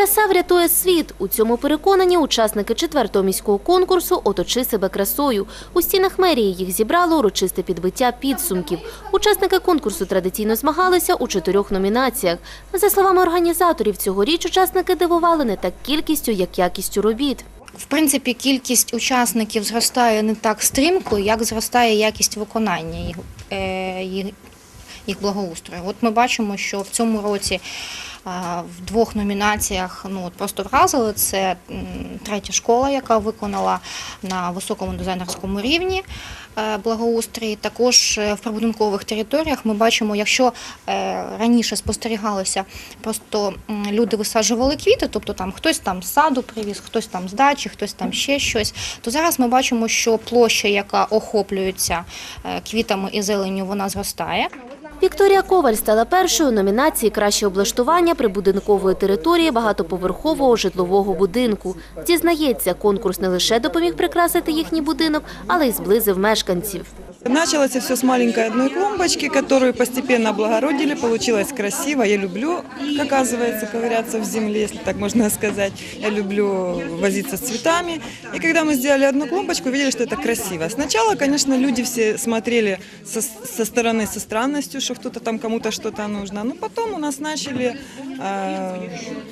Краса врятує світ. У цьому переконані учасники четвертого міського конкурсу Оточи себе красою. У стінах мерії їх зібрало урочисте підбиття підсумків. Учасники конкурсу традиційно змагалися у чотирьох номінаціях. За словами організаторів, цьогоріч учасники дивували не так кількістю, як якістю робіт. В принципі, кількість учасників зростає не так стрімко, як зростає якість виконання їх, е, їх, їх благоустрою. От ми бачимо, що в цьому році в двох номінаціях ну просто вразили. Це третя школа, яка виконала на високому дизайнерському рівні е, благоустрій. Також е, в прибудинкових територіях ми бачимо, якщо е, раніше спостерігалося, просто люди висаджували квіти, тобто там хтось там з саду привіз, хтось там з дачі, хтось там ще щось. То зараз ми бачимо, що площа, яка охоплюється квітами і зеленню, вона зростає. Вікторія Коваль стала першою у номінації Краще облаштування прибудинкової території багатоповерхового житлового будинку. Зізнається, конкурс не лише допоміг прикрасити їхній будинок, але й зблизив мешканців. Началось все с маленькой одной клумбочки, которую постепенно облагородили. Получилось красиво. Я люблю, оказывается, ковыряться в земле, если так можно сказать. Я люблю возиться с цветами. И когда мы сделали одну клумбочку, увидели, что это красиво. Сначала, конечно, люди все смотрели со, со стороны со странностью, что кто-то там кому-то что-то нужно. Но потом у нас начали э,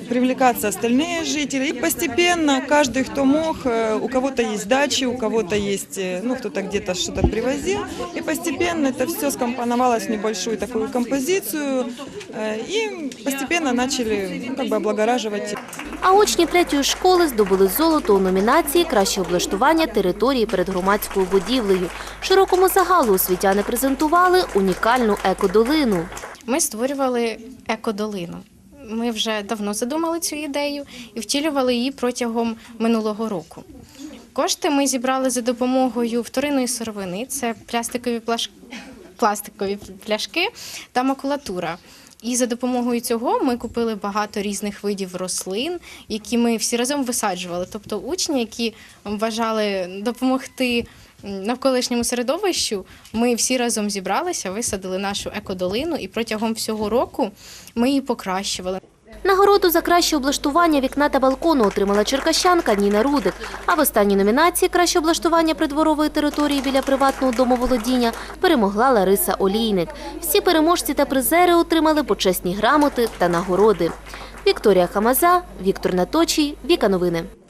привлекаться остальные жители. И постепенно каждый, кто мог, э, у кого-то есть дачи, у кого-то есть, э, ну, кто-то где-то что-то привозил. И постепенно это все скомпоновалось в небольшую такую композицию. э, И постепенно начали ну, как бы облагораживать А учні третьої школи здобули золото у номінації Краще облаштування території перед громадською будівлею. Широкому загалу освітяни презентували унікальну екодолину. Ми створювали екодолину. Ми вже давно задумали цю ідею і втілювали її протягом минулого року. Кошти ми зібрали за допомогою вторинної сировини це пластикові плаш... пластикові пляшки та макулатура. І за допомогою цього ми купили багато різних видів рослин, які ми всі разом висаджували. Тобто учні, які бажали допомогти навколишньому середовищу, ми всі разом зібралися, висадили нашу екодолину, і протягом всього року ми її покращували. Нагороду за краще облаштування вікна та балкону отримала черкащанка Ніна Рудик. А в останній номінації Краще облаштування придворової території біля приватного домоволодіння перемогла Лариса Олійник. Всі переможці та призери отримали почесні грамоти та нагороди. Вікторія Хамаза, Віктор Наточій, Віка Новини.